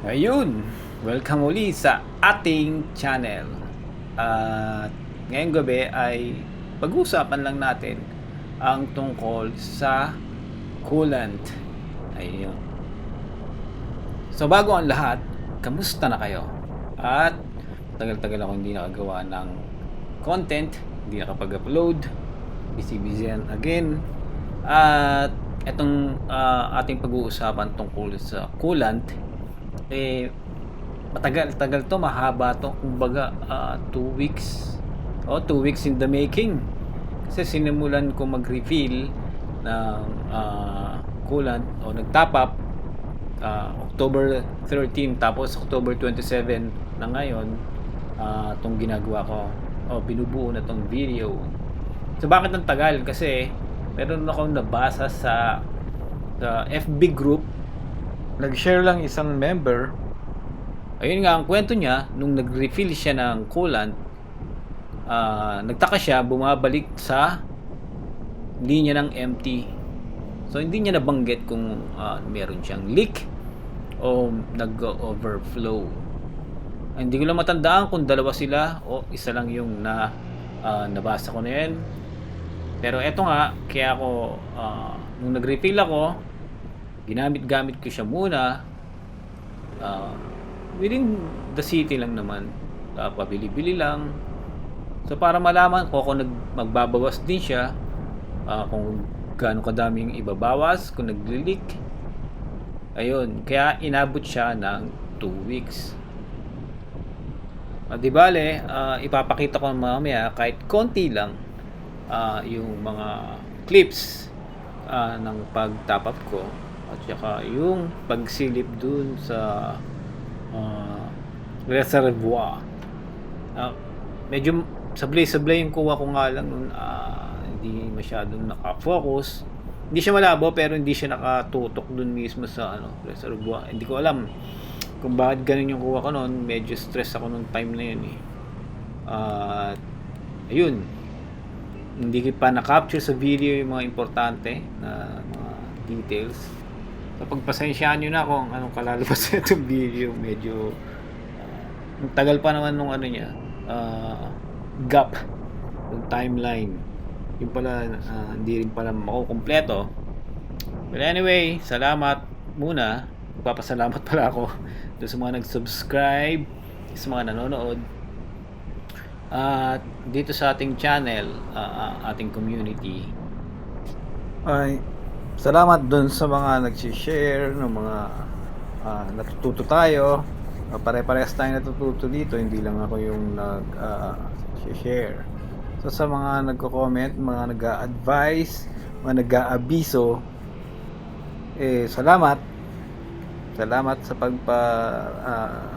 Ayun, welcome uli sa ating channel. At ngayong gabi ay pag-uusapan lang natin ang tungkol sa coolant. Ayun. So bago ang lahat, kamusta na kayo? At tagal-tagal ako hindi nakagawa ng content, hindi nakapag-upload, busy-busy yan again. At itong ah, ating pag-uusapan tungkol sa coolant, eh matagal-tagal to, mahaba to. Kumbaga, 2 weeks. O, 2 weeks in the making. Kasi sinimulan ko mag-refill ng ah, coolant o nag-top up ah, October 13 tapos October 27 na ngayon ah, itong ginagawa ko o binubuo na tong video so bakit ang tagal kasi meron akong nabasa sa sa FB group nag-share lang isang member. Ayun nga ang kwento niya nung nag-refill siya ng coolant ah, nagtaka siya bumabalik sa linya ng empty so hindi niya nabanggit kung ah, meron siyang leak o nag-overflow. Hindi ko lang matandaan kung dalawa sila o isa lang yung na ah, nabasa ko na yan. Pero eto nga kaya ako ah, nung nag-refill ako ginamit-gamit ko siya muna. Ah, within the city lang naman. Ah, pabili-bili lang. So para malaman ko kung nag, magbabawas din siya ah, kung gaano kadaming ibabawas kung nagli-leak. Ayun kaya inabot siya ng 2 weeks. Ah, di bale ah, ipapakita ko mamaya kahit konti lang ah, yung mga clips ah, ng pag-top up ko at saka yung pagsilip dun sa ah, reservoir. Ah, medyo sablay-sablay yung kuha ko nga lang nun. Ah, hindi masyadong nakafocus. Hindi siya malabo pero hindi siya nakatutok dun mismo sa ano reservoir. Hindi ko alam kung bakit ganun yung kuha ko noon medyo stress ako nung time na yun eh. At ayun. Hindi pa na-capture sa video yung mga importante na mga details so pagpasensyaan nyo na kung anong kalalabas sa itong video. Medyo uh, tagal pa naman nung ano niya ah, gap yung timeline. Yung pala ah, hindi rin pala makukumpleto. But anyway salamat muna. Magpapasalamat pala ako doon sa mga nag-subscribe sa mga nanonood. At dito sa ating channel ah, ah, ating community. Ay salamat doon sa mga nag-share ng mga ah, natututo tayo. Ah, pare-parehas tayo natututo dito hindi lang ako yung nag-share so sa mga nagko-comment mga nag-advise mga nag-aabiso eh salamat. Salamat sa pagpa ah,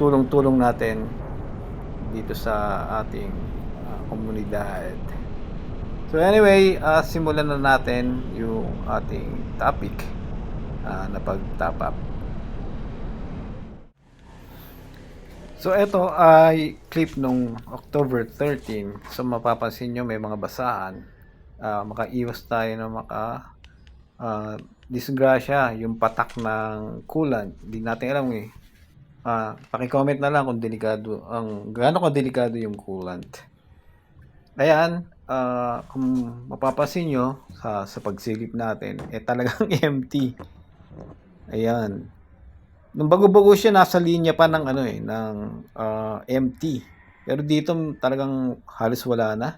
tulong-tulong natin dito sa ating ah, komunidad so anyway ah, simulan na natin yung ating topic ah, na pag-top up So ito ay clip nung October 13. So mapapansin nyo may mga basahan. Ah, makaiwas tayo na maka ah, disgrasya yung patak ng coolant. Hindi natin alam eh. Ah, paki-comment na lang kung delikado ang gaano ka delikado yung coolant. Ayan, ah, kung mapapansin nyo sa, sa pagsilip natin, eh talagang empty. Ayan. Nung bago-bago siya, nasa linya pa ng ano eh, ng ah, empty. Pero dito talagang halos wala na.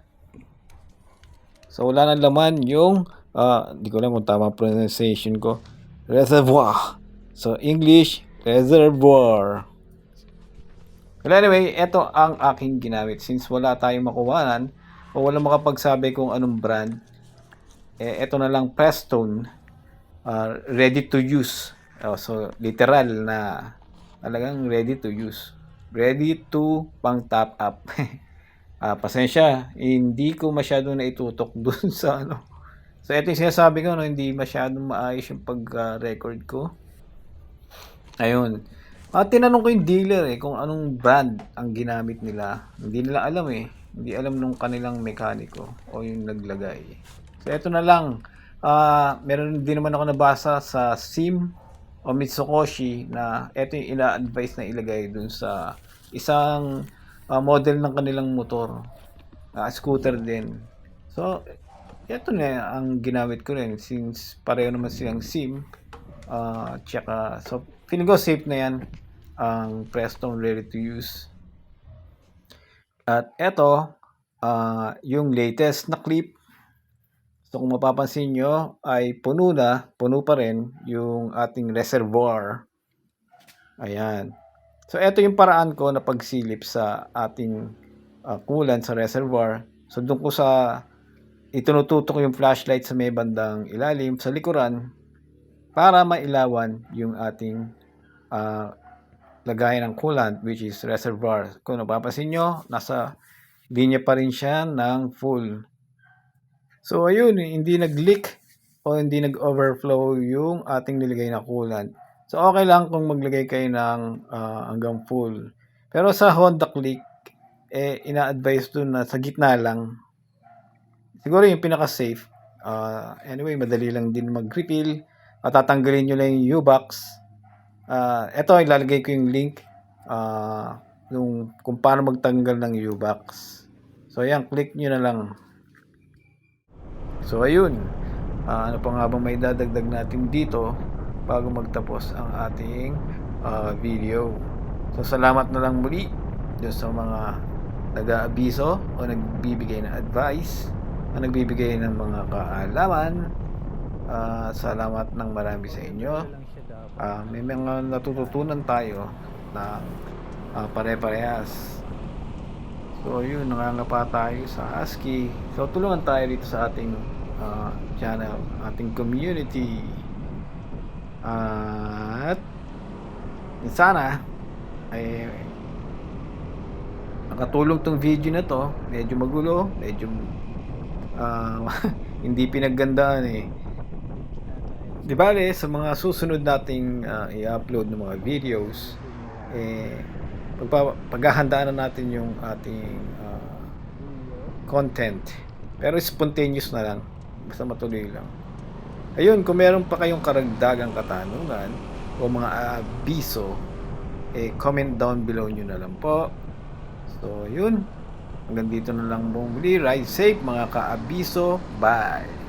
So wala na laman yung, ah, di ko alam kung tama pronunciation ko, reservoir. So English, reservoir. But anyway, ito ang aking ginamit. Since wala tayong makuhanan, o wala makapagsabi kung anong brand, eh, ito na lang Prestone, ah, ready to use. Oh, so, literal na talagang ready to use. Ready to pang top up. ah, pasensya, hindi ko masyado na itutok dun sa ano. So, ito yung sinasabi ko, no, hindi masyadong maayos yung pag-record ko. Ayun. At tinanong ko yung dealer eh, kung anong brand ang ginamit nila. Hindi nila alam eh. Hindi alam nung kanilang mekaniko o yung naglagay. So, ito na lang. Ah, meron din naman ako nabasa sa SIM o Mitsukoshi na ito yung ina-advise na ilagay dun sa isang ah, model ng kanilang motor. Ah, scooter din. So, ito na ang ginamit ko rin since pareho naman silang SIM. Ah, tsaka, so, feeling ko safe na yan ang Preston ready to use. At ito, ah, yung latest na clip So kung mapapansin nyo ay puno na, puno pa rin yung ating reservoir. Ayan. So ito yung paraan ko na pagsilip sa ating uh, coolant sa reservoir. So doon ko sa itinututok yung flashlight sa may bandang ilalim sa likuran para mailawan yung ating uh, lagayan ng coolant which is reservoir. Kung napapansin nyo, nasa linya pa rin siya ng full. So ayun, hindi nag-leak o hindi nag-overflow yung ating nilagay na coolant. So okay lang kung maglagay kayo ng ah, hanggang full. Pero sa Honda Click, eh, ina-advise dun na sa gitna lang. Siguro yung pinaka-safe. Ah, anyway, madali lang din mag-refill. Matatanggalin nyo lang yung U-box. Ah, eto, ilalagay ko yung link ah, nung, kung paano magtanggal ng U-box. So, yan, click nyo na lang. So ayun, Ah, ano pa nga bang may dadagdag natin dito bago magtapos ang ating ah, video. So salamat na lang muli dun sa mga nag-aabiso o nagbibigay ng advice o nagbibigay ng mga kaalaman. Ah, salamat ng marami sa inyo. Ah, may mga natututunan tayo na ah, pare-parehas. So yun, nangangapa tayo sa ASCII. So tulungan tayo dito sa ating ah, channel, ating community. At sana ay nakatulong tong video na to. Medyo magulo, medyo ah, hindi pinaggandaan eh. Di bale, sa mga susunod nating ah, i-upload ng mga videos, eh, pagpa, paghahandaan na natin yung ating ah, content. Pero spontaneous na lang. Basta matuloy lang. Ayun, kung meron pa kayong karagdagang katanungan o mga abiso, eh, comment down below nyo na lang po. So, yun. Hanggang dito na lang muli. Ride safe mga kaabiso. Bye!